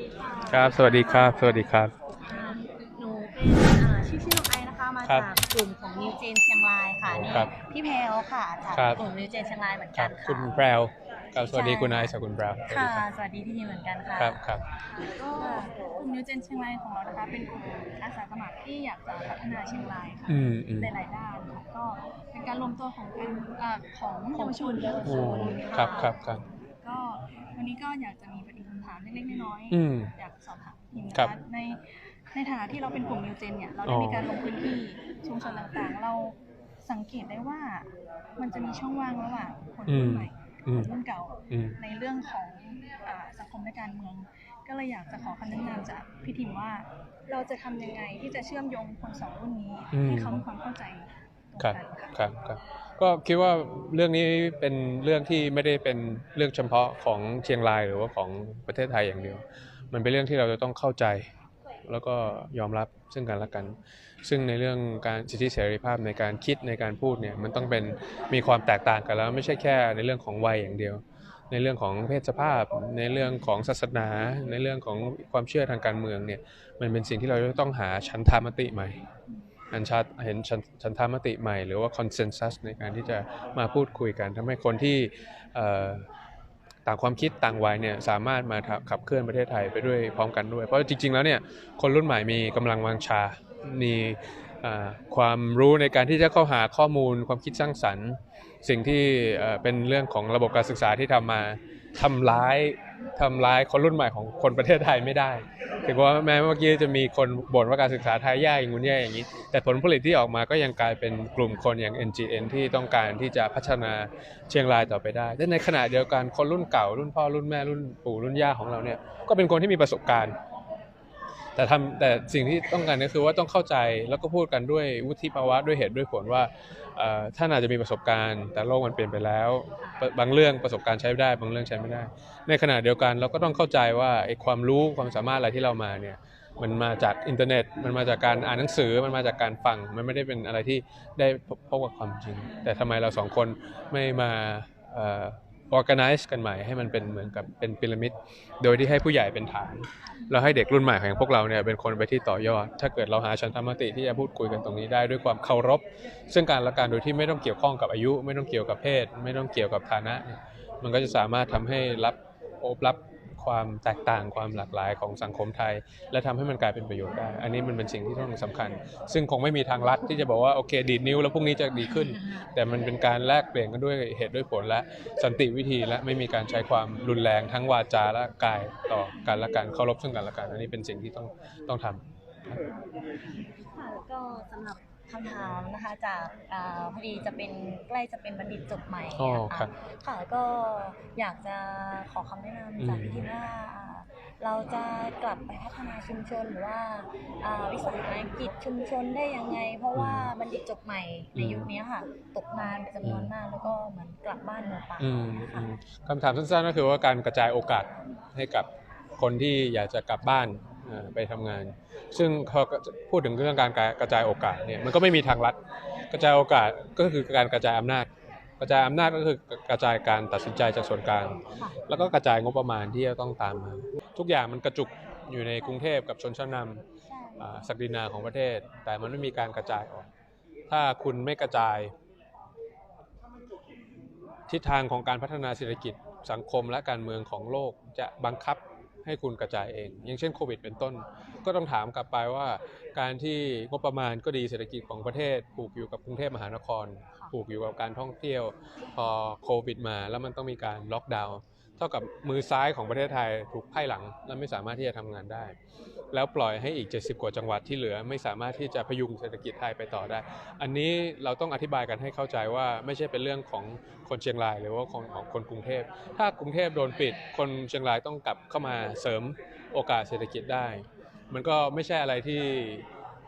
ดีค่ะครับ สวัสดีครับ สวัสดีครับอ่าหนูเป็นอ่าชื่อชื่อน้องไอนะคะ มาครัจาบกกลุ่มของนิวเจนเชียงรายค่ะนี่ครับพี่แพลวค่ะจากครับ กลุ่มนิวเจนเชียงรายเหมือนคกัรันบค่ะคุณแพรวครับสวัสดีใช่ คุณไอซ์กับคุณแพรวค่ะสวัสดีพี่ทีเหมือนกันค่ะ ครับครับ ก็กลุ่มนิวเจนเชียงรายของเรานะคะ เป็นกลุ่มอาสาสมัครที่อยากจะพัฒนาเชียงรายค่ะ อืมอืมในหลายด้านค่ะก็เป็นการรวมตัวของการอ่าของเยาวชนเยาวโอ้ชนครับครับครับก็วันนี้ก็อยากจะมีประเด็นคำ ถามเล็กๆน้อยอืมอยากสอบถามพิมนะครัคะบในในฐานะที่เราเป็นกลุ่มนิวเจนเนี่ยเราได้อ๋อมีการลงพื้นที่ชุมชนต่างๆ เราสังเกตได้ว่ามันจะมีช่องว่างระหว่างคนรุ่นใหม่อืคมนรุ่นเก่าอืมในเรื่องของอ่าสังคมและการเมือง ก็เลยอยากจะขอคำแนะนำจากพี่ทิมว่า เราจะทำยังไงที่จะเชื่อมโยงคนสองรุ่นนี้อืมให้เขามีความเข้าใจ ตรงครับกันค่ะ ครับครับก็คิดว่าเรื่องนี้เป็นเรื่องที่ไม่ได้เป็นเรื่องเฉพาะของเชียงรายหรือว่าของประเทศไทยอย่างเดียว มันเป็นเรื่องที่เราจะต้องเข้าใจ แล้วก็ยอมรับซึ่งกันและกัน ซึ่งในเรื่องการสิทธิเสรีภาพในการคิดในการพูดเนี่ยมันต้องเป็นมีความแตกต่างกันแล้วไม่ใช่แค่ในเรื่องของวัยอย่างเดียว ในเรื่องของเพศสภาพ ในเรื่องของศาสนา ในเรื่องของความเชื่อทางการเมืองเนี่ยมันเป็นสิ่งที่เราจะต้องหาชันธามติใหม่ อันชัดเห็นชันธามติใหม่หรือว่าคอนเซนแซสในการที่จะมาพูดคุยกันทำให้คนที่ต่างความคิดต่างวัยเนี่ยสามารถมาขับเคลื่อนประเทศไทยไปด้วยพร้อมกันด้วย เพราะจริง ๆ แล้วเนี่ยคนรุ่นใหม่มีกำลังวังชา มีความรู้ในการที่จะเข้าหาข้อมูลความคิดสร้างสรรค์ สิ่งที่เอ่อเป็นเรื่องของระบบการศึกษาที่ทำมา ทำร้ายทำร้ายคนรุ่นใหม่ของคนประเทศไทยไม่ได้ถึงว่าแม้เมื่อกี้จะมีคนบ่นว่าการศึกษาไทยแย่อย่างงู้นแย่อย่างนี้ แต่ผลผลิตที่ออกมาก็ยังกลายเป็นกลุ่มคนอย่าง NGN ที่ต้องการที่จะพัฒนาเชียงรายต่อไปได้และในขณะเดียวกันคนรุ่นเก่ารุ่นพ่อรุ่นแม่รุ่นปู่รุ่นย่าของเราเนี่ยก็เป็นคนที่มีประสบการณ์ แต่ทำแต่สิ่งที่ต้องการก็คือว่าต้องเข้าใจแล้วก็พูดกันด้วยวุฒิภาวะด้วยเหตุด้วยผลว่าท่านอาจจะมีประสบการณ์ แต่โลกมันเปลี่ยนไปแล้ว บางเรื่องประสบการณ์ใช้ได้ บางเรื่องใช้ไม่ได้ ในขณะเดียวกันเราก็ต้องเข้าใจว่าไอ้ความรู้ความสามารถอะไรที่เรามาเนี่ยมันมาจากอินเทอร์เน็ต มันมาจากการอ่านหนังสือ มันมาจากการฟัง มันไม่ได้เป็นอะไรที่ได้พบกับความจริง แต่ทำไมเราสองคนไม่มา organize กันใหม่ให้มันเป็นเหมือนกับเป็นพีระมิด โดยที่ให้ผู้ใหญ่เป็นฐานแล้วให้เด็กรุ่นใหม่ของพวกเราเนี่ยเป็นคนไปที่ต่อยอด ถ้าเกิดเราหาชันธรรมติที่จะพูดคุยกันตรงนี้ได้ด้วยความเคารพ ซึ่งการละการโดยที่ไม่ต้องเกี่ยวข้องกับอายุ ไม่ต้องเกี่ยวกับเพศ ไม่ต้องเกี่ยวกับฐานะ มันก็จะสามารถทำให้รับโอบรับ ความแตกต่างความหลากหลายของสังคมไทย และทำให้มันกลายเป็นประโยชน์ได้ อันนี้มันเป็นสิ่งที่ต้องสำคัญ ซึ่งคงไม่มีทางลัดที่จะบอกว่าโอเคดีดนิ้วแล้วพรุ่งนี้จะดีขึ้น แต่มันเป็นการแลกเปลี่ยนกันด้วยเหตุด้วยผลและสันติวิธีและไม่มีการใช้ความรุนแรงทั้งวาจาและกายต่อกันและกันเคารพซึ่งกันและกันอันนี้เป็นสิ่งที่ต้องต้องทำค่ะแล้วก็สำหรับ คำถามนะคะจากอ่าพอดีจะเป็นใกล้จะเป็นบัณฑิตจบใหม่อ๋อนะครัคะบค่ะก็อยากจะขอคำแนะนำจากอืม พี่ทิมว่าอ่า เราจะกลับไปพัฒนาชุมชนหรือว่าอ่าวิสาหกิจชุมชนได้ยังไง เพราะว่าบัณฑิตจบใหม่ในยุคนี้ค่ะ ตกงานเป็นจำนวนมากแล้วก็เหมือนกลับบ้านมือเปล่าอืมนะคะอืมคำถามสั้นๆก็คือว่าการกระจายโอกาสให้กับคนที่อยากจะกลับบ้านอ่า ไปทำงาน ซึ่งพอพูดถึงเรื่องการกระจายโอกาสเนี่ยมันก็ไม่มีทางลัด กระจายโอกาสก็คือการกระจายอำนาจ กระจายอำนาจก็คือกระจายการตัดสินใจจากส่วนกลางค่ะแล้วก็กระจายงบประมาณที่จะต้องตามมา ทุกอย่างมันกระจุกอยู่ในกรุงเทพกับชนชั้นนำใช่อ่าศักดินาของประเทศ แต่มันไม่มีการกระจายออก ถ้าคุณไม่กระจาย ทิศทางของการพัฒนาเศรษฐกิจสังคมและการเมืองของโลกจะบังคับ ให้คุณกระจายเอง อย่างเช่นโควิดเป็นต้น ก็ต้องถามกลับไปว่า การที่งบประมาณก็ดีเศรษฐกิจของประเทศผูกอยู่กับกรุงเทพมหานคร ผูกอยู่กับการท่องเที่ยว พอโควิดมาแล้วมันต้องมีการล็อกดาวน์ เท่ากับมือซ้ายของประเทศไทยถูกไพ่หลังและไม่สามารถที่จะทำงานได้ แล้วปล่อยให้อีก 70 กว่าจังหวัดที่เหลือ ไม่สามารถที่จะพยุงเศรษฐกิจไทยไปต่อได้ อันนี้เราต้องอธิบายกันให้เข้าใจว่าไม่ใช่เป็นเรื่องของคนเชียงรายหรือว่าของของคนกรุงเทพ ถ้ากรุงเทพโดนปิด คนเชียงรายต้องกลับเข้ามาเสริมโอกาสเศรษฐกิจได้ มันก็ไม่ใช่อะไรที่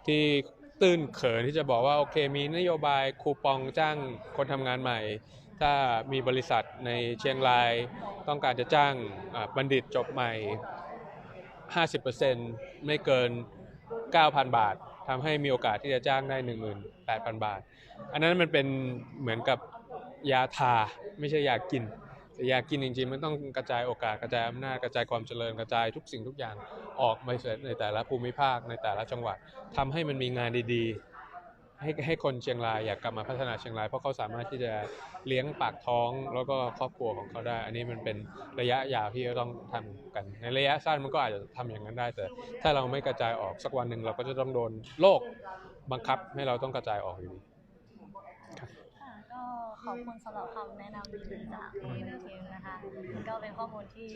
ที่ตื้นเขินที่จะบอกว่าโอเคมีนโยบายคูปองจ้างคนทำงานใหม่ ถ้ามีบริษัทในเชียงราย ต้องการจะจ้างบัณฑิตจบใหม่ 50%ไม่เกิน 9,000 บาททำให้มีโอกาสที่จะจ้างได้ 18,000 บาท อันนั้นมันเป็นเหมือนกับยาทาไม่ใช่ยากินแต่ยากินจริงๆมันต้องกระจายโอกาสกระจายอำนาจกระจายความเจริญกระจายทุกสิ่งทุกอย่างออกมาในแต่ละภูมิภาคในแต่ละจังหวัดทำให้มันมีงานดี ให้ให้คนเชียงรายอยากกลับมาพัฒนาเชียงราย เพราะเขาสามารถที่จะเลี้ยงปากท้องแล้วก็ครอบครัวของเขาได้ อันนี้มันเป็นระยะยาวที่จะต้องทำกัน ในระยะสั้นมันก็อาจจะทำอย่างนั้นได้ แต่ถ้าเราไม่กระจายออกสักวันหนึ่งเราก็จะต้องโดนโลกบังคับให้เราต้องกระจายออกอยู่ดีค่ะก็ขอบคุณสำหรับคำแนะนำดีๆจากพี่วิทิมนะคะมันก็เป็นข้อมูลที่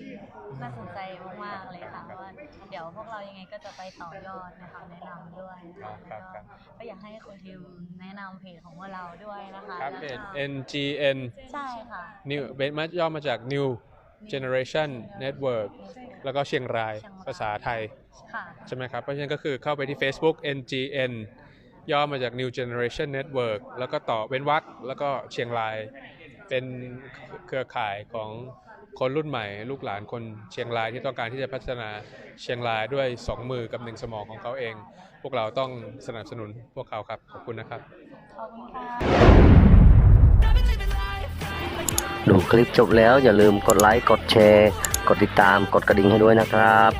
น่าสนใจมากๆเลยค่ะ เพราะว่าเดี๋ยวพวกเรายังไงก็จะไปต่อยอดในคำแนะนำด้วยนะคะครับแล้วครัก็บก็อยากให้คุณทิมแนะนำเพจของพวกเราด้วยนะคะครับแล้วเพก็จ NGN ใช่ค่ะ New เป็นมาย่อมาจาก New Generation Network แล้วก็เชียงรายภาษาไทย ค่ะ ใช่ไหมครับ เพราะฉะนั้นก็คือเข้าไปที่ Facebook NGN ย่อมาจาก New Generation Network แล้วก็ต่อเว้นวรรคแล้วก็เชียงราย เป็นเครือข่ายของ คนรุ่นใหม่ ลูกหลานคนเชียงรายที่ต้องการที่จะพัฒนาเชียงรายด้วย 2 มือกับหนึ่งสมองของเขาเอง พวกเราต้องสนับสนุนพวกเขาครับ ขอบคุณนะครับ ขอบคุณค่ะดูคลิปจบแล้วอย่าลืมกดไลค์ กดแชร์ กดติดตาม กดกระดิ่งให้ด้วยนะครับ